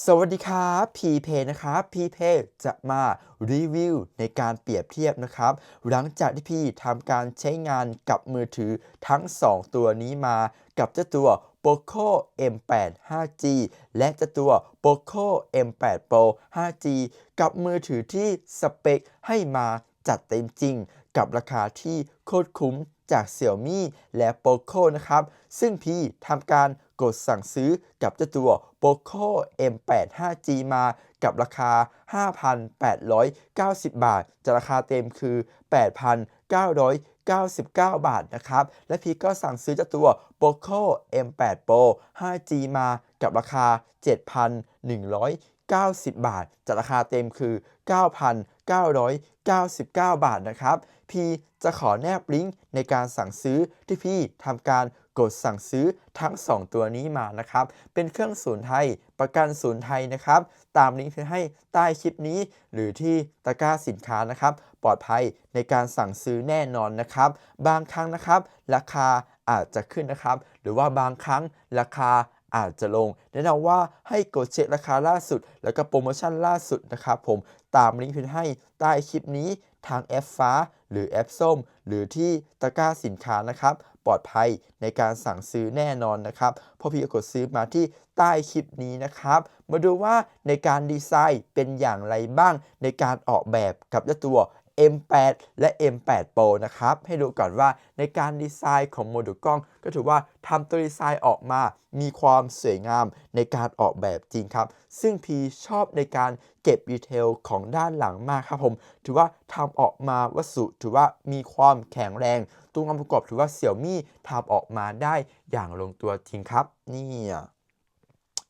สวัสดีครับพีเพนะครับพีเพจะมารีวิวในการเปรียบเทียบนะครับ หลังจากที่พี่ทำการใช้งานกับมือถือทั้ง 2 ตัวนี้มากับเจ้าตัว Poco M8 5G และเจ้าตัว Poco M8 Pro 5G กับมือถือที่สเปคให้มาจัดเต็มจริง กับราคาที่โคตรคุ้มจาก Xiaomi และ Poco นะครับ ซึ่งพี่ทำการ กดสั่งซื้อกับเจ้าตัว Poco M8 5G มากับราคา 5,890 บาทจากราคาเต็มคือ 8,999 บาทนะครับ และพีก็สั่งซื้อเจ้าตัว Poco M8 Pro 5G มากับราคา 7,190 บาทจากราคาเต็มคือ 9,999 บาทนะครับ พี จะขอแนบลิงก์ในการสั่งซื้อที่พี่ทำการกดสั่งซื้อทั้ง 2 ตัวนี้มานะครับ เป็นเครื่องศูนย์ไทย ประกันศูนย์ไทยนะครับ ตามลิงก์ที่ให้ใต้คลิปนี้ หรือที่ตะกร้าสินค้านะครับ ปลอดภัยในการสั่งซื้อแน่นอนนะครับ บางครั้งนะครับ ราคาอาจจะขึ้นนะครับ หรือว่าบางครั้งราคา อาจจะลง แนะนำว่าให้กดเช็คราคาล่าสุด แล้วก็โปรโมชั่นล่าสุดนะครับผมตามลิงก์ที่ให้ใต้คลิปนี้ทางแอปฟ้า หรือแอปส้ม หรือที่ตะกร้าสินค้านะครับปลอดภัยในการสั่งซื้อแน่นอนนะครับพอพี่กดซื้อมาที่ใต้คลิปนี้นะครับ มาดูว่าในการดีไซน์เป็นอย่างไรบ้างในการออกแบบกับเจ้าตัว M8 และ M8 Pro นะครับ ให้ดูก่อนว่าในการดีไซน์ของโมดูลกล้อง ก็ถือว่าทำตัวดีไซน์ออกมา มีความสวยงามในการออกแบบจริงครับ ซึ่งพีชอบในการเก็บดีเทลของด้านหลังมากครับผม ถือว่าทำออกมาวัสดุถือว่ามีความแข็งแรง ตัวงานประกอบถือว่าเสี่ยวมี่ทำออกมาได้อย่างลงตัวจริงครับ นี่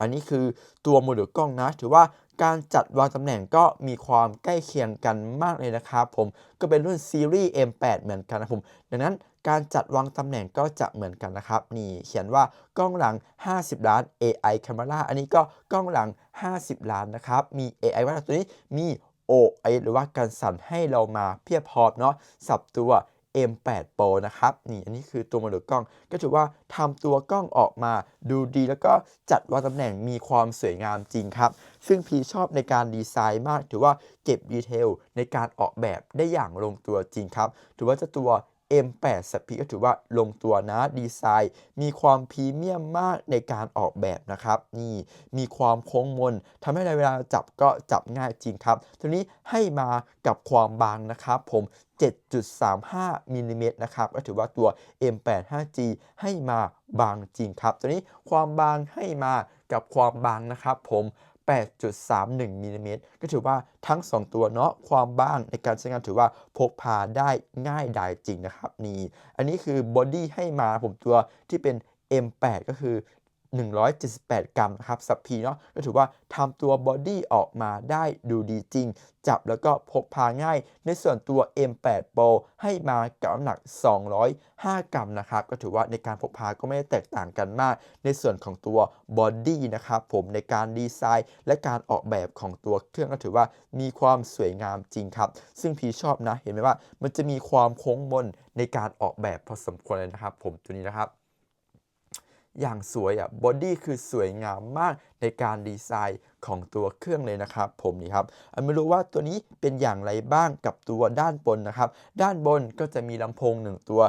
อันนี้คือตัวโมดูลกล้องนะ ถือว่า การจัดวางตำแหน่งก็มีความใกล้เคียงกันมากเลยนะครับผมก็เป็นรุ่นซีรีส์ M8 เหมือนกันนะผมดังนั้นการจัดวางตำแหน่งก็จะเหมือนกันนะครับนี่เขียนว่ากล้องหลัง 50 ล้าน AI Camera อันนี้ก็กล้องหลัง 50 ล้านนะครับมี AI ว่าตัวนี้มี OI หรือว่าการสั่นให้เรามาเพียบพร้อมเนาะสับตัว M8 Pro นะครับ นี่อันนี้คือตัวโมดูลกล้อง ก็ถือว่าทำตัวกล้องออกมาดูดีแล้วก็จัดวางตำแหน่งมีความสวยงามจริงครับ ซึ่งพีชอบในการดีไซน์มาก ถือว่าเก็บดีเทลในการออกแบบได้อย่างลงตัวจริงครับ ถือว่าจะตัว M8 สปีก็ถือว่าลงตัวนะดีไซน์ มีความพรีเมียมมากในการออกแบบนะครับ นี่มีความโค้งมนทำให้ในเวลาจับก็จับง่ายจริงครับตัวนี้ให้มากับความบางนะครับ ผม7.35มิลลิเมตรนะครับก็ถือว่าตัว M8 5G ให้มาบางจริงครับ ตัวนี้ความบางให้มากับความบางนะครับ ผม 8.31มิลลิเมตรก็ถือว่าทั้ง 2 ตัวเนาะความบางในการใช้งานถือว่าพกพาได้ง่ายดายจริงนะครับนี่อันนี้คือบอดี้ให้มาผมตัวที่เป็น M8 ก็คือ 178 กรัมนะครับสับพีเนาะก็ถือว่าทำตัวบอดี้ออกมาได้ดูดีจริง จับแล้วก็พกพาง่าย ในส่วนตัว M8 Pro ให้มากับน้ำหนัก 205 กรัมนะครับก็ถือว่าในการพกพาก็ไม่ได้แตกต่างกันมาก ในส่วนของตัวบอดี้นะครับผมในการดีไซน์ และการออกแบบของตัวเครื่องก็ถือว่ามีความสวยงามจริงครับ ซึ่งพีชอบนะเห็นไหมว่ามันจะมีความโค้งมนในการออกแบบพอสมควรเลยนะครับ ผมตัวนี้นะครับ อย่างสวยอะบอดี้คือสวยงามมากในการดีไซน์ของตัวเครื่องเลยนะครับ ผมนี่ครับอันไม่รู้ว่าตัวนี้เป็นอย่างไรบ้างกับตัวด้านบนนะครับ ด้านบนก็จะมีลำโพง 1 ตัว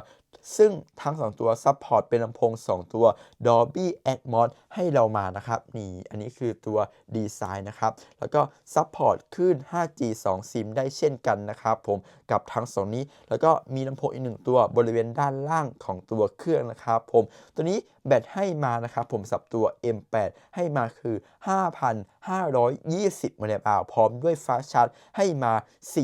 ซึ่งทั้ง 2 ตัวซัพพอร์ตเป็นลำโพง 2 ตัว Dolby Atmos ให้เรามานะครับ นี่อันนี้คือตัวดีไซน์นะครับ แล้วก็ซัพพอร์ตคลื่น 5G 2 ซิมได้เช่นกันนะครับผมกับทั้ง 2 นี้ แล้วก็มีลำโพงอีก 1 ตัวบริเวณด้านล่างของตัวเครื่องนะครับผมตัวนี้ แบตให้มานะครับผมสับตัว M8 ให้มาคือ 5,520มิลลิแอมป์อพร้อมด้วยฟ้าชาร์จให้มา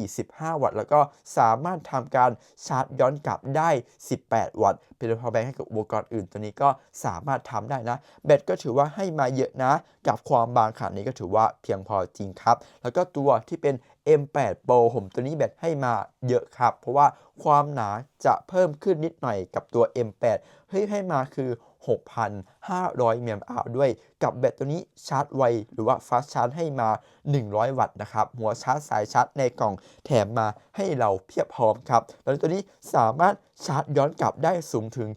45 วัตต์ แล้วก็สามารถทำการชาร์จย้อนกลับได้ 18 วัตต์ เป็นพาวแบงค์ให้กับอุปกรณ์อื่นตัวนี้ก็สามารถทำได้นะ แบตก็ถือว่าให้มาเยอะนะ กับความบางขนาดนี้ก็ถือว่าเพียงพอจริงครับ แล้วก็ตัวที่เป็น M8 Pro ผมตัวนี้แบตให้มาเยอะครับ เพราะว่าความหนาจะเพิ่มขึ้นนิดหน่อยกับตัว M8 เฮ้ยให้มาคือ 6,500มิลลิแอมอด้วยกับแบตตัวนี้ชาร์จไว หรือว่าฟาสชาร์จให้มา 100 วัตต์นะครับ หัวชาร์จสายชาร์จในกล่องแถมมาให้เราเพียบพร้อมครับแล้วตัวนี้สามารถชาร์จย้อนกลับได้สูงถึง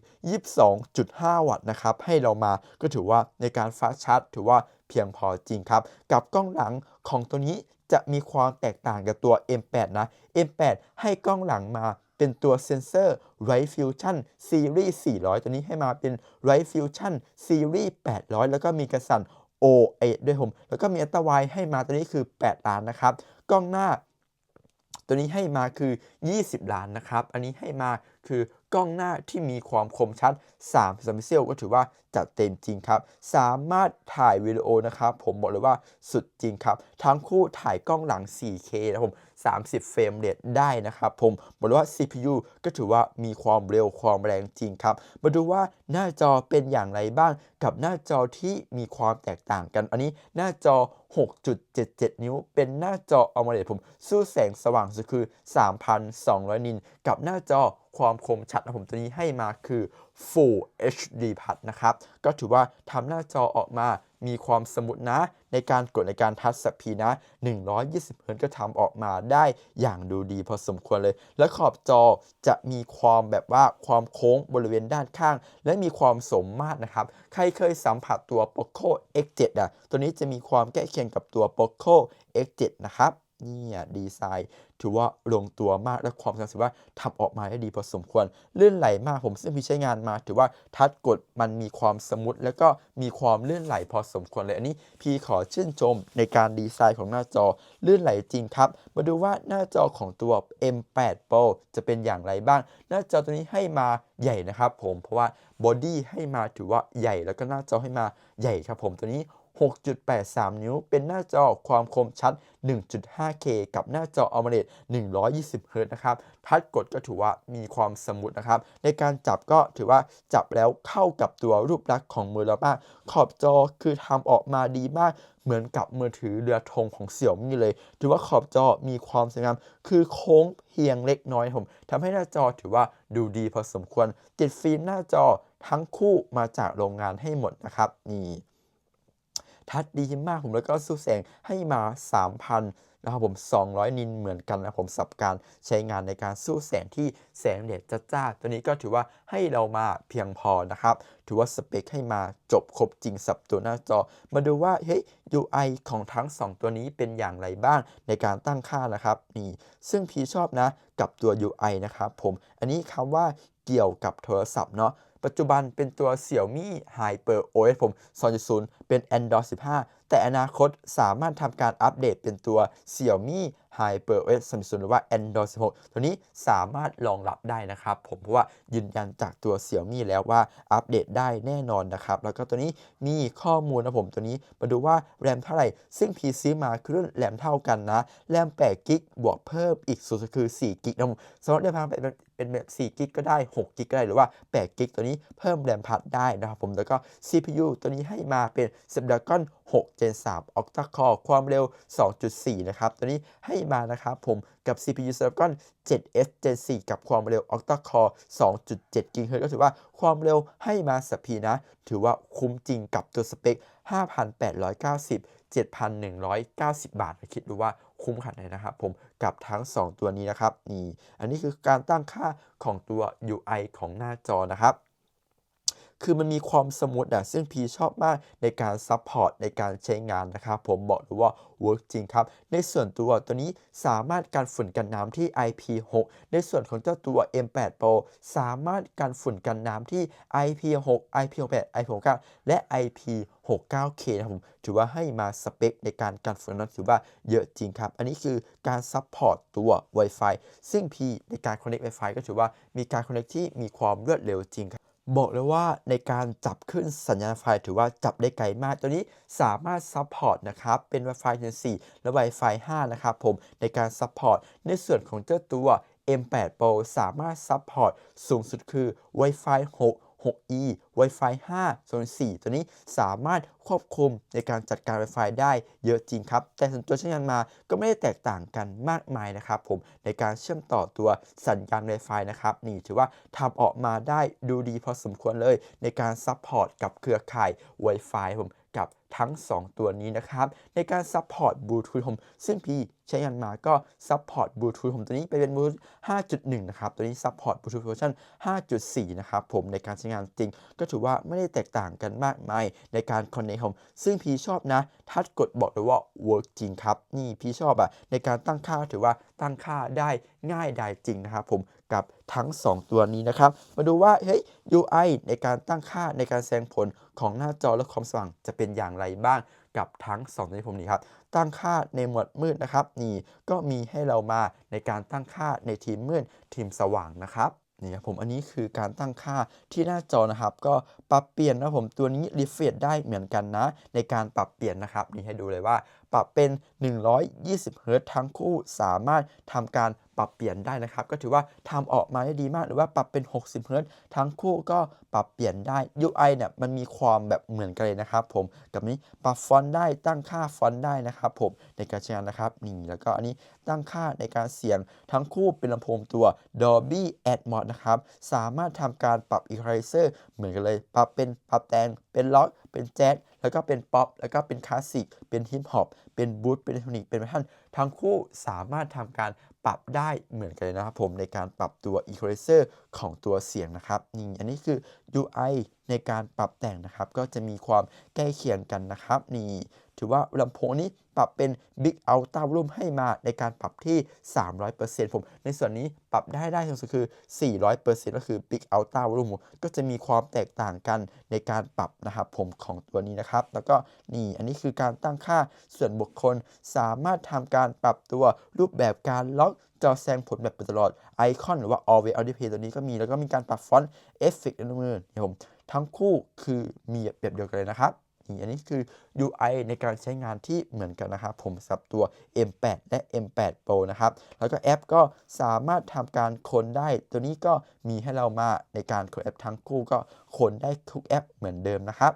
22.5 วัตต์นะครับ ให้เรามาก็ถือว่าในการฟาสชาร์จถือว่าเพียงพอจริงครับ กับกล้องหลังของตัวนี้จะมีความแตกต่างกับตัว M8 นะ M8 ให้กล้องหลังมา เป็นตัวเซนเซอร์ Right Fusion Series 400 ตัวนี้ให้มาเป็น Right Fusion Series 800 แล้วก็มีกระสัน OA ด้วยผม แล้วก็มีอัตราไวให้มาตัวนี้คือ 8 ล้านนะครับ กล้องหน้า ตัวนี้ให้มาคือ 20 ล้านนะครับ อันนี้ให้มาคือกล้องหน้าที่มีความคมชัด3พิเซลก็ถือว่าจัดเต็มจริงครับ สามารถถ่ายวิดีโอนะครับ ผมบอกเลยว่าสุดจริงครับ ทั้งคู่ถ่ายกล้องหลัง 4K นะผม 30 เฟรมเรทได้นะครับ ผมบอกว่า CPU ก็ถือว่ามีความเร็วความแรงจริงครับ มาดูว่าหน้าจอเป็นอย่างไรบ้างกับหน้าจอที่มีความแตกต่างกัน อันนี้หน้าจอ 6.77 นิ้ว เป็นหน้าจอ AMOLED ผม สู้แสงสว่างสุดคือ 3,200 นิน กับหน้าจอความคมชัดนะผมตัวนี้ให้มาคือ Full HD Plus นะครับ ก็ถือว่าทำหน้าจอออกมา มีความสมูทนะ ในการกดในการทัชสปีนะ 120เฮิร์ตก็ทำออกมาได้อย่างดูดีพอสมควรเลย และขอบจอจะมีความแบบว่าความโค้งบริเวณด้านข้าง และมีความสมมาตรนะครับ ใครเคยสัมผัสตัว Poco X7 อะ ตัวนี้จะมีความใกล้เคียงกับตัว Poco X7 นะครับ เนี่ยดีไซน์ ถือว่าลงตัวมากและความรู้สึกว่าทำออกมาได้ดีพอสมควรลื่นไหลมากผมซึ่งพี่ใช้งานมา ถือว่าทัชกดมันมีความสมูทแล้วก็มีความลื่นไหลพอสมควรเลย อันนี้พี่ขอชื่นชมในการดีไซน์ของหน้าจอลื่นไหลจริงครับ มาดูว่าหน้าจอของตัว M8 Pro จะเป็นอย่างไรบ้าง หน้าจอตัวนี้ให้มาใหญ่นะครับผมเพราะว่าบอดี้ให้มาถือว่าใหญ่แล้วก็หน้าจอให้มาใหญ่ครับผมตัวนี้ 6.83 นิ้ว เป็นหน้าจอความคมชัด 1.5K กับหน้าจอ AMOLED 120 Hz นะครับ ทัชกดก็ถือว่ามีความสมูทนะครับ ในการจับก็ถือว่าจับแล้วเข้ากับตัวรูปลักษณ์ของมือเรามากขอบจอคือทำออกมาดีมาก เหมือนกับมือถือเรือธงของเสี่ยวมี่เลย ถือว่าขอบจอมีความสวยงาม คือโค้งเพียงเล็กน้อยผมทำให้หน้าจอถือว่าดูดีพอสมควรติดฟิล์มหน้าจอทั้งคู่มาจากโรงงานให้หมดนะครับนี่ ทัดดีมากผมแล้วก็สู้แสงให้มา 3,000นะครับผม 200 นินเหมือนกันนะผมสับการใช้งานในการสู้แสงที่แสงแดดจ้าๆตัวนี้ก็ถือว่าให้เรามาเพียงพอนะครับ ถือว่าสเปคให้มาจบครบจริงสับตัวหน้าจอ มาดูว่าเฮ้ย UI ของทั้ง 2 ตัวนี้เป็นอย่างไรบ้างในการตั้งค่านะครับนี่ซึ่งพี่ชอบนะกับตัว UI นะครับผม อันนี้คำว่าเกี่ยวกับโทรศัพท์เนาะ ปัจจุบันเป็นตัว Xiaomi Hyper OS ผม 2.0 เป็น Android 15 แต่อนาคตสามารถทำการอัปเดตเป็นตัว Xiaomi Hyper OS 2.0 หรือว่า Android 16 ตัวนี้สามารถรองรับได้นะครับ ผมเพราะว่ายืนยันจากตัว Xiaomi แล้วว่าอัปเดตได้แน่นอนนะครับ แล้วก็ตัวนี้มีข้อมูลนะผมตัวนี้มาดูว่าแรมเท่าไหร่ ซึ่งพีซื้อมาคือรุ่นแรมเท่ากันนะ แรม8กิกบวกเพิ่มอีกสุดคือ4กิกนะผมสำหรับเดินทางไป เป็นแบบ4กิกก็ได้6กิกก็ได้หรือว่า8กิกตัวนี้เพิ่มแรมพัดได้นะครับผมแล้วก็ CPU ตัวนี้ให้มาเป็น Snapdragon 6 Gen 3 Octa Core ความเร็ว 2.4 นะครับ ตัวนี้ให้มานะครับผมกับ CPU Snapdragon 7S Gen 4 กับความเร็ว Octa Core 2.7 GHz ก็ถือว่าความเร็วให้มาสัพพีนะ ถือว่าคุ้มจริงกับตัวสเปค 5,890 7,190 บาท คิดดูว่าคุ้มขนาดไหนนะครับผม กับทั้ง 2 ตัวนี้นะครับนี่อันนี้คือการตั้งค่าของตัว UI ของหน้าจอนะครับ คือมันมีความสมูทอะซึ่งพีชอบมากในการซัพพอร์ตในการใช้งานนะครับ ผมบอกเลยว่าเวิร์กจริงครับ ในส่วนตัวตัวนี้สามารถกันฝุ่นกันน้ำที่ IP6 ในส่วนของเจ้าตัว M8 Pro สามารถกันฝุ่นกันน้ำที่ IP6 IP68 IP69 และ IP69K นะครับผมถือว่าให้มาสเปคในการกันฝุ่นนั้นถือว่าเยอะจริงครับ อันนี้คือการซัพพอร์ตตัว Wi-Fi ซึ่ง P ในการ Connect Wi-Fi ก็ถือว่ามีการ Connect ที่มีความรวดเร็วจริงครับ บอกเลยว่าในการจับขึ้นสัญญาณไฟถือว่าจับได้ไกลมาก ตัวนี้สามารถซัพพอร์ตนะครับ เป็น Wi-Fi 4 และ Wi-Fi 5 นะครับผม ในการซัพพอร์ต ในส่วนของเจ้าตัว M8 Pro สามารถซัพพอร์ตสูงสุดคือ Wi-Fi 6 6E Wi-Fi 5ส่วน4 ตัวนี้สามารถควบคุมในการจัดการ Wi-Fi ได้เยอะจริงครับ แต่ส่วนตัวใช้งานมาก็ไม่ได้แตกต่างกันมากมายนะครับผมในการเชื่อมต่อตัวสัญญาณ Wi-Fi นะครับนี่ถือว่าทำออกมาได้ดูดีพอสมควรเลย ในการซัพพอร์ตกับเครือข่าย Wi-Fi ผมกับ ทั้ง 2 ตัวนี้นะครับ ในการซัพพอร์ตบลูทูธผมซึ่งพี่ใช้งานมาก็ซัพพอร์ตบลูทูธผมตัวนี้ไปเป็นบลูทูธ5.1 นะครับ ตัวนี้ซัพพอร์ตบลูทูธเวอร์ชัน5.4 นะครับผมในการใช้งานจริง ก็ถือว่าไม่ได้แตกต่างกันมากมายในการคอนเนคผมซึ่งพี่ชอบนะ ทัดกดบอกเลยว่า work จริงครับ นี่พี่ชอบอะในการตั้งค่าถือว่าตั้งค่าได้ง่ายได้จริงนะครับผมกับทั้ง 2 ตัวนี้นะครับ มาดูว่าเฮ้ย UI ในการตั้งค่าในการแสดงผลของหน้าจอและความสว่างจะเป็นอย่างไรไรบ้างกับทั้ง2ตัวนี้ผมนี้ครับ ตั้งค่าในหมวดมืดนะครับ นี่ก็มีให้เรามาในการตั้งค่าในทีมมืดทีมสว่างนะครับนี่ครับผมอันนี้คือการตั้งค่าที่หน้าจอนะครับ ก็ปรับเปลี่ยนนะผมตัวนี้รีเฟรชได้เหมือนกันนะ ในการปรับเปลี่ยนนะครับนี่ให้ดูเลยว่า ปรับเป็น 120เฮิรตซ์ทั้งคู่สามารถทำการปรับเปลี่ยนได้นะครับ ก็ถือว่าทำออกมาได้ดีมาก หรือว่าปรับเป็น 60เฮิรตซ์ทั้งคู่ก็ปรับเปลี่ยนได้ UI เนี่ยมันมีความแบบเหมือนกันเลยนะครับผมกับนี้ปรับฟอนต์ได้ตั้งค่าฟอนต์ได้นะครับผมในการใช้งานนะครับนี่แล้วก็อันนี้ตั้งค่าในการเสียงทั้งคู่เป็นลำโพงตัว Dolby Atmos นะครับ สามารถทำการปรับ Equalizer เหมือนกันเลย ปรับเป็นปรับแต่งเป็นล็อก เป็นแจ๊ส แล้วก็เป็นป๊อปแล้วก็เป็นคลาสสิกเป็นฮิปฮอปเป็นบูธเป็นเทนิกเป็นแมทันทั้งคู่สามารถทำการปรับได้เหมือนกันนะครับผมในการปรับตัวอีโคเลเซอร์ ของตัวเสียงนะครับนี่อันนี้คือ UI ในการปรับแต่งนะครับ ก็จะมีความใกล้เคียงกันนะครับ นี่ถือว่าลำโพงนี้ปรับเป็น Big Ultra Volume ให้มาในการปรับที่ 300%ผม ในส่วนนี้ปรับได้ได้สูงสุดคือ 400%ก็คือ Big Ultra Volume ก็จะมีความแตกต่างกันในการปรับนะครับผมของตัวนี้นะครับ แล้วก็นี่อันนี้คือการตั้งค่าส่วนบุคคล สามารถทำการปรับตัวรูปแบบการล็อก จอแสดงผลแบบเป็นตลอดไอคอนหรือว่า Always Audio Play ตัวนี้ก็มี แล้วก็มีการปรับฟอนต์เอฟเฟกต์ในมือเนี่ยผมทั้งคู่คือมีแบบเดียวกันเลยนะครับนี่อันนี้คือ UI ในการใช้งานที่เหมือนกันนะครับ ผมสับตัว M8 และ M8 Pro นะครับ แล้วก็แอปก็สามารถทำการคนได้ ตัวนี้ก็มีให้เรามาในการคนแอปทั้งคู่ก็คนได้ทุกแอปเหมือนเดิมนะครับ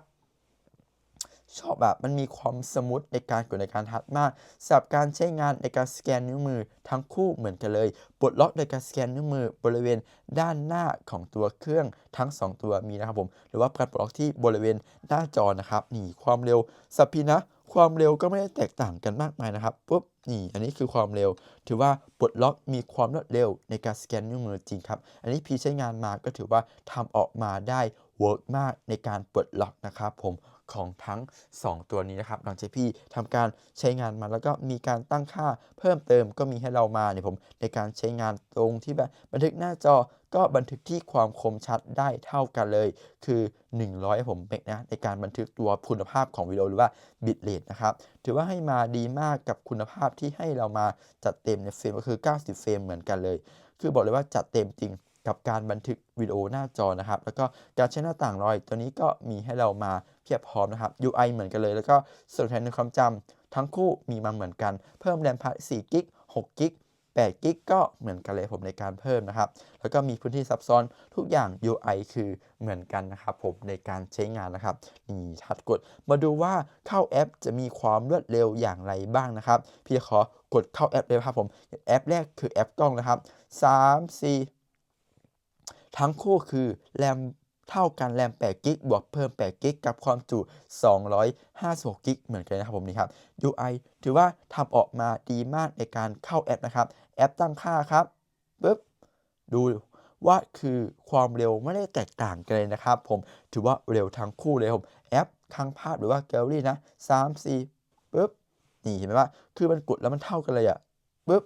ชอบแบบมันมีความสมูทในการกดในการทัดมากสำหรับการใช้งานในการสแกนนิ้วมือทั้งคู่เหมือนกันเลยปลดล็อกโดยการสแกนนิ้วมือบริเวณด้านหน้าของตัวเครื่องทั้ง 2 ตัวมีนะครับผมหรือว่าการปลดล็อกที่บริเวณหน้าจอนะครับนี่ความเร็วสับพีนะความเร็วก็ไม่ได้แตกต่างกันมากมายนะครับปุ๊บนี่อันนี้คือความเร็ว ถือว่าปลดล็อกมีความรวดเร็วในการสแกนนิ้วมือจริงครับอันนี้พีใช้งานมาก็ถือว่าทำออกมาได้เวิร์กมากในการปลดล็อกนะครับผม ของทั้ง 2 ตัวนี้นะครับหลังจากพี่ทำการใช้งานมาแล้วก็มีการตั้งค่าเพิ่มเติมก็มีให้เรามาเนี่ยผมในการใช้งานตรงที่แบบบันทึกหน้าจอก็บันทึกที่ความคมชัดได้เท่ากันเลย คือ 100 ผมเมกนะในการบันทึกตัวคุณภาพของวิดีโอหรือว่าบิตเรทนะครับ ถือว่าให้มาดีมากกับคุณภาพที่ให้เรามาจัดเต็มในเฟรมก็คือ 90 เฟรมเหมือนกันเลย คือบอกเลยว่าจัดเต็มจริง กับการบันทึกวิดีโอหน้าจอนะครับ แล้วก็การใช้หน้าต่างรอยตัวนี้ก็มีให้เรามาเพียบพร้อมนะครับ UI เหมือนกันเลย แล้วก็ส่วนแทนในความจำทั้งคู่มีมาเหมือนกัน เพิ่มแรมพาร์ท4กิก6กิก8กิกก็เหมือนกันเลยผมในการเพิ่มนะครับ แล้วก็มีพื้นที่ซับซ้อนทุกอย่าง UI คือเหมือนกันนะครับผมในการใช้งานนะครับนี่ชัดกดมาดูว่าเข้าแอปจะมีความรวดเร็วอย่างไรบ้างนะครับ พี่ขอกดเข้าแอปเลยครับผม แอปแรกคือแอปกล้องนะครับ 3 4 ทั้งคู่คือแรมเท่ากันแรม8กิกบวกเพิ่ม8กิกกับความจุ 256กิกเหมือนกันนะครับผมนี่ครับ UI ถือว่าทำออกมาดีมากในการเข้าแอปนะครับ แอปตั้งค่าครับปึ๊บดูว่าคือความเร็วไม่ได้แตกต่างกันเลยนะครับ ผมถือว่าเร็วทั้งคู่เลยผมแอปค้างภาพหรือว่าแกลเลอรี่นะ3 4ปึ๊บนี่เห็นไหมว่าคือมันกดแล้วมันเท่ากันเลยอะปึ๊บ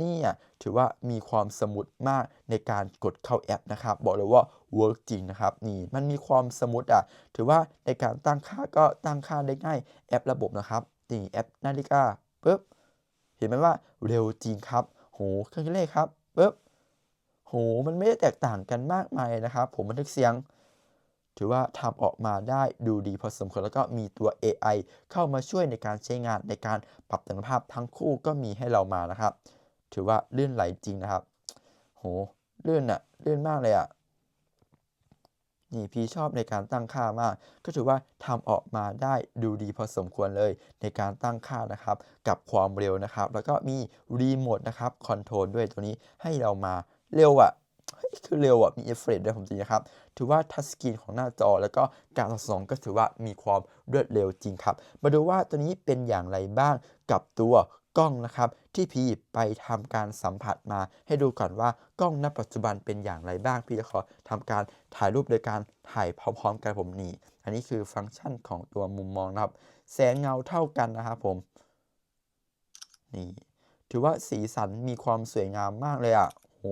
นี่ถือว่ามีความสมูทมากในการกดเข้าแอปนะครับ บอกเลยว่าเวิร์กจริงนะครับนี่มันมีความสมูทอะถือว่าในการตั้งค่าก็ตั้งค่าได้ง่ายแอประบบนะครับนี่แอปนาฬิกาปึ๊บเห็นไหมว่าเร็วจริงครับโหเครื่องคิดเลขครับปึ๊บโหมันไม่ได้แตกต่างกันมากมายนะครับ ผมบันทึกเสียง ถือว่าทำออกมาได้ดูดีพอสมควรแล้วก็มีตัว AI เข้ามาช่วยในการใช้งานในการปรับแต่งภาพทั้งคู่ก็มีให้เรามานะครับ ถือว่าลื่นไหลจริงนะครับ โหลื่นอะลื่นมากเลยอะนี่พี่ชอบในการตั้งค่ามาก ก็ถือว่าทำออกมาได้ดูดีพอสมควรเลยในการตั้งค่านะครับ กับความเร็วนะครับ แล้วก็มีรีโมทนะครับคอนโทรลด้วยตัวนี้ให้เรามาเร็วอะคือเร็วอะมีเอฟเฟกต์ด้วยผมจริงนะครับ ถือว่าทัชสกรีนของหน้าจอ แล้วก็การตอบสองก็ถือว่ามีความรวดเร็วจริงครับ มาดูว่าตัวนี้เป็นอย่างไรบ้างกับตัว กล้องนะครับที่พี่ไปทำการสัมผัสมา ให้ดูก่อนว่ากล้องณปัจจุบันเป็นอย่างไรบ้าง พี่จะขอทำการถ่ายรูปโดยการถ่ายพร้อมๆกันผมนี่ อันนี้คือฟังก์ชันของตัวมุมมองนะครับแสงเงาเท่ากันนะครับผมนี่ถือว่าสีสันมีความสวยงามมากเลยอะโห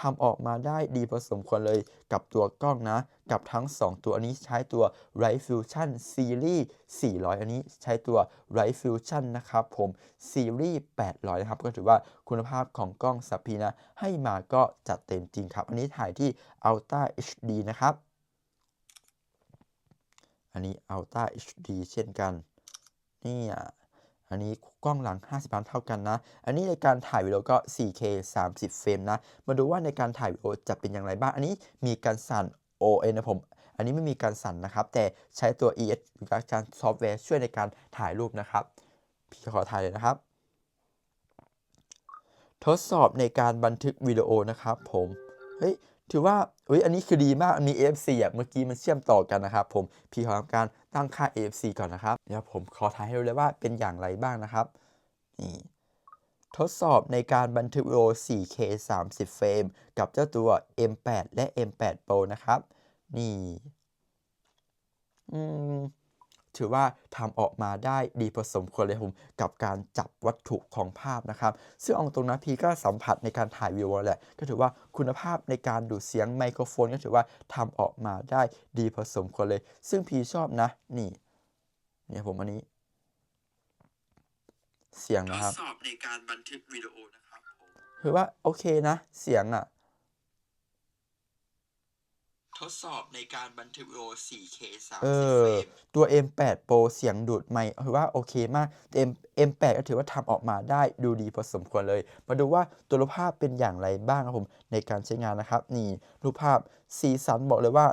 ทำออกมาได้ดีพอสมควรเลยกับตัวกล้องนะ กับทั้ง 2 ตัวอันนี้ใช้ตัว Right Fusion Series 400 อันนี้ใช้ตัว Right Fusion นะครับผม Series 800 นะครับ ก็ถือว่าคุณภาพของกล้องสัพพีนะ ให้มาก็จัดเต็มจริงครับ อันนี้ถ่ายที่ Ultra HD นะครับ อันนี้ Ultra HD เช่นกันนี่อะ อันนี้กล้องหลัง 50ล้านเท่ากันนะ อันนี้ในการถ่ายวิดีโอก็ 4K 30 เฟรมนะ มาดูว่าในการถ่ายวิดีโอจะเป็นอย่างไรบ้าง อันนี้มีการสั่น ON นะผม อันนี้ไม่มีการสั่นนะครับ แต่ใช้ตัว ES หรือการซอฟต์แวร์ช่วยในการถ่ายรูปนะครับ พี่ขอถ่ายเลยนะครับ ทดสอบในการบันทึกวิดีโอนะครับผม เฮ้ย ถือว่าเฮ้ย อันนี้คือดีมาก มี AFC อะ เมื่อกี้มันเชื่อมต่อกันนะครับผม พี่ขอทำการ ตั้งค่า AFC ก่อนนะครับ เดี๋ยวผมขอถ่ายให้ดูเลยว่าเป็นอย่างไรบ้างนะครับ นี่ ทดสอบในการบันทึกวิดีโอ 4K 30 เฟรม กับเจ้าตัว M8 และ M8 Pro นะครับ นี่ อืม ถือว่าทำออกมาได้ดีพอสมควรเลยผมกับการจับวัตถุของภาพนะครับ ซึ่งเอาตรงนะพี่ก็สัมผัสในการถ่ายวิดีโอแหละก็ถือว่าคุณภาพในการดูดเสียงไมโครโฟน ก็ถือว่าทำออกมาได้ดีพอสมควรเลย ซึ่งพี่ชอบนะนี่เนี่ยผมอันนี้ เสียงนะครับทดสอบในการบันทึกวิดีโอนะครับผมคือว่าโอเคนะ เสียงอะ ทดสอบในการบันทึกวิดีโอ 4K 30เอเฟอ รมตัว M8 Pro เสียงดูดไมค์ถือว่าโอเคมากแต่ M M8 ก็ถือว่าทำออกมาได้ดูดีพอสมควรเลย มาดูว่าตัวรูปภาพเป็นอย่างไรบ้างครับผมในการใช้งานนะครับ นี่รูปภาพสีสันบอกเลยว่า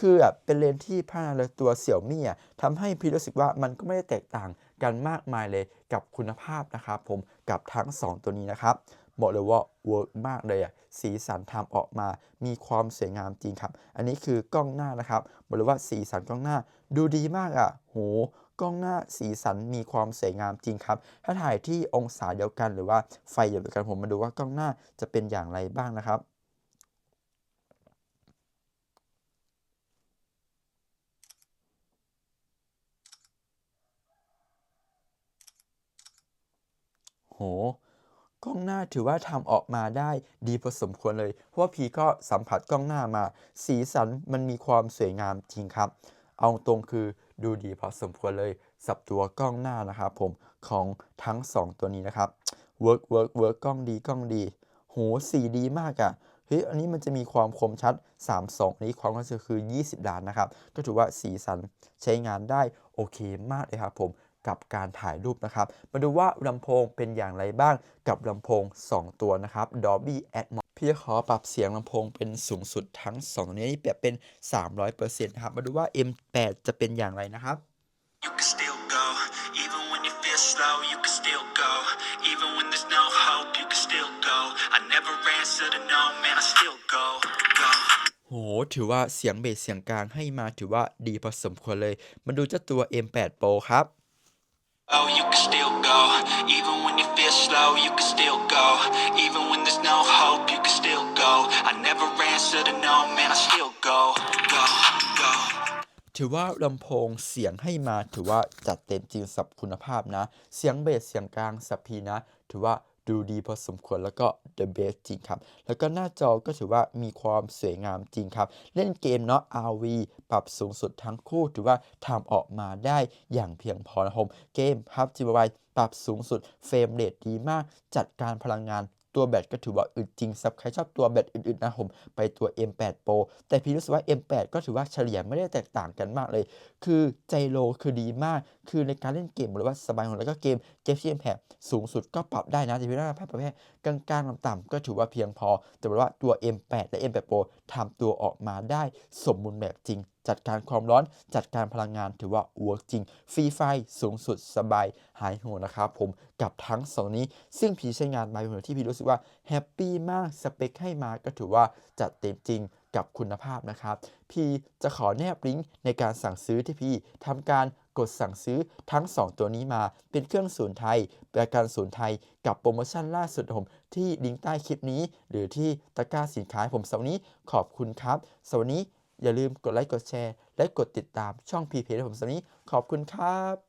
คือแบบเป็นเลนส์ที่พัฒนาเลยตัวเสี่ยวมี่อะทำให้พี่รู้สึกว่ามันก็ไม่ได้แตกต่างกันมากมายเลยกับคุณภาพนะครับผมกับทั้ง 2 ตัวนี้นะครับ บอกเลยว่าเวิร์กมากเลยอะสีสันทำออกมา มีความสวยงามจริงครับ อันนี้คือกล้องหน้านะครับ บอกเลยว่าสีสันกล้องหน้า ดูดีมากอะโหกล้องหน้าสีสันมีความสวยงามจริงครับ ถ้าถ่ายที่องศาเดียวกันหรือว่าไฟเดียวกันผมมาดูว่ากล้องหน้าจะเป็นอย่างไรบ้างนะครับโห กล้องหน้าถือว่าทำออกมาได้ดีพอสมควรเลย เพราะว่าพีก็สัมผัสกล้องหน้ามา สีสันมันมีความสวยงามจริงครับ เอาตรงคือดูดีพอสมควรเลยสับตัวกล้องหน้านะครับผมของทั้ง 2 ตัวนี้นะครับเวิร์กเวิร์กเวิร์กล้องดีกล้องดีโหสีดีมากอะ่ะเฮ้ยอันนี้มันจะมีความคมชัด 32อันนี้ความคมชัดคือ 20 ล้านนะครับ ก็ถือว่าสีสันใช้งานได้โอเคมากเลยครับผม กับการถ่ายรูปนะครับ มาดูว่าลำโพงเป็นอย่างไรบ้างกับลำโพง 2 ตัวนะครับ Dolby Atmos พี่จะขอปรับเสียงลำโพงเป็นสูงสุดทั้ง 2 ตัวนี้นี่แบบเป็น 300%นะครับมาดูว่า M8 จะเป็นอย่างไรนะครับ You can still go, even when you feel slow, you can still go. Even when there's no hope, you can still go. I never answer to no, man, I still go, go. โห ถือว่าเสียงเบสเสียงกลางให้มาถือว่าดีพอสมควรเลยมาดูเจ้าตัว M8 Pro ครับ Oh, you can still go. Even when you feel slow, you can still go. Even when there's no hope, you can still go. I never answer to no, man, I still go, go, go. ถือว่าลำโพงเสียงให้มาถือว่าจัดเต็มจริงสับคุณภาพนะ เสียงเบสเสียงกลางสับพีนะ ถือว่า ดูดีพอสมควรแล้วก็ the best จริงครับ แล้วก็หน้าจอก็ถือว่ามีความสวยงามจริงครับ เล่นเกมเนาะ RV ปรับสูงสุดทั้งคู่ถือว่าทำออกมาได้อย่างเพียงพอนะผมเกม PUBG Mobile ปรับสูงสุดเฟรมเรทดีมาก จัดการพลังงานตัวแบตก็ถือว่าอึดจริงสับใครชอบตัวแบตอึดๆนะผมไปตัว M8 Pro แต่พี่รู้สึกว่า M8 ก็ถือว่าเฉลี่ยไม่ได้แตกต่างกันมากเลย คือใจโลคือดีมากคือในการเล่นเกมหรือว่าสบายของแล้วก็เกมเจฟฟี่เอ็มแพสูงสุดก็ปรับได้นะแต่พี่ว่าภาพประเภทกลางๆต่ำๆก็ถือว่าเพียงพอ แต่ว่าตัว M8 และ M8 Pro ทำตัวออกมาได้สมบูรณ์แบบจริง จัดการความร้อนจัดการพลังงานถือว่าเวิร์กจริง ฟรีไฟสูงสุดสบายหายห่วงนะครับผมกับทั้งสองนี้ ซึ่งพีใช้งานมาเป็นที่พีรู้สึกว่าแฮปปี้มากสเปคให้มาก็ถือว่าจัดเต็มจริง กับคุณภาพนะครับพี่จะขอแนบลิงก์ในการสั่งซื้อที่พี่ทำการกดสั่งซื้อทั้ง 2 ตัวนี้มาเป็นเครื่องศูนย์ไทยประกันศูนย์ไทยกับโปรโมชั่นล่าสุดของผมที่ลิงก์ใต้คลิปนี้ หรือที่ตะกร้าสินค้าผมสำหรับวันนี้ขอบคุณครับสำหรับวันนี้อย่าลืมกดไลค์กดแชร์ และกดติดตามช่องพีเพจผมสำหรับวันนี้ขอบคุณครับ